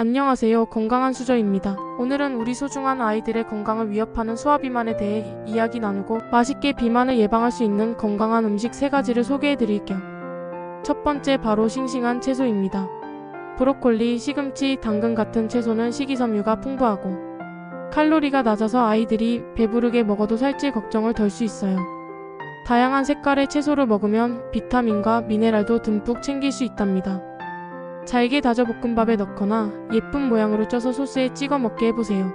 안녕하세요. 건강한 수저입니다. 오늘은 우리 소중한 아이들의 건강을 위협하는 소화 비만에 대해 이야기 나누고 맛있게 비만을 예방할 수 있는 건강한 음식 세 가지를 소개해 드릴게요. 첫 번째 바로 싱싱한 채소입니다. 브로콜리, 시금치, 당근 같은 채소는 식이섬유가 풍부하고 칼로리가 낮아서 아이들이 배부르게 먹어도 살찔 걱정을 덜 수 있어요. 다양한 색깔의 채소를 먹으면 비타민과 미네랄도 듬뿍 챙길 수 있답니다. 잘게 다져 볶음밥에 넣거나 예쁜 모양으로 쪄서 소스에 찍어 먹게 해보세요.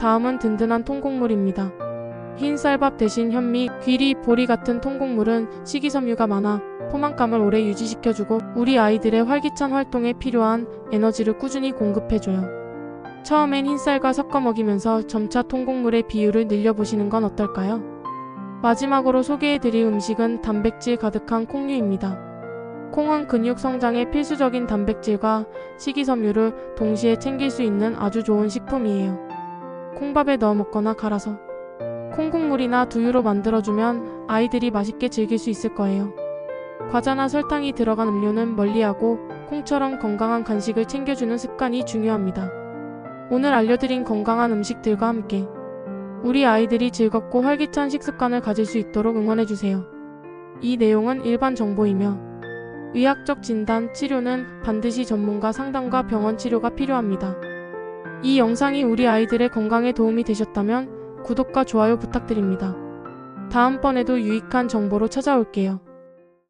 다음은 든든한 통곡물입니다. 흰 쌀밥 대신 현미, 귀리, 보리 같은 통곡물은 식이섬유가 많아 포만감을 오래 유지시켜주고 우리 아이들의 활기찬 활동에 필요한 에너지를 꾸준히 공급해줘요. 처음엔 흰쌀과 섞어 먹이면서 점차 통곡물의 비율을 늘려보시는 건 어떨까요? 마지막으로 소개해드릴 음식은 단백질 가득한 콩류입니다. 콩은 근육 성장에 필수적인 단백질과 식이섬유를 동시에 챙길 수 있는 아주 좋은 식품이에요. 콩밥에 넣어 먹거나 갈아서 콩국물이나 두유로 만들어주면 아이들이 맛있게 즐길 수 있을 거예요. 과자나 설탕이 들어간 음료는 멀리하고 콩처럼 건강한 간식을 챙겨주는 습관이 중요합니다. 오늘 알려드린 건강한 음식들과 함께 우리 아이들이 즐겁고 활기찬 식습관을 가질 수 있도록 응원해주세요. 이 내용은 일반 정보이며 의학적 진단, 치료는 반드시 전문가 상담과 병원 치료가 필요합니다. 이 영상이 우리 아이들의 건강에 도움이 되셨다면 구독과 좋아요 부탁드립니다. 다음번에도 유익한 정보로 찾아올게요.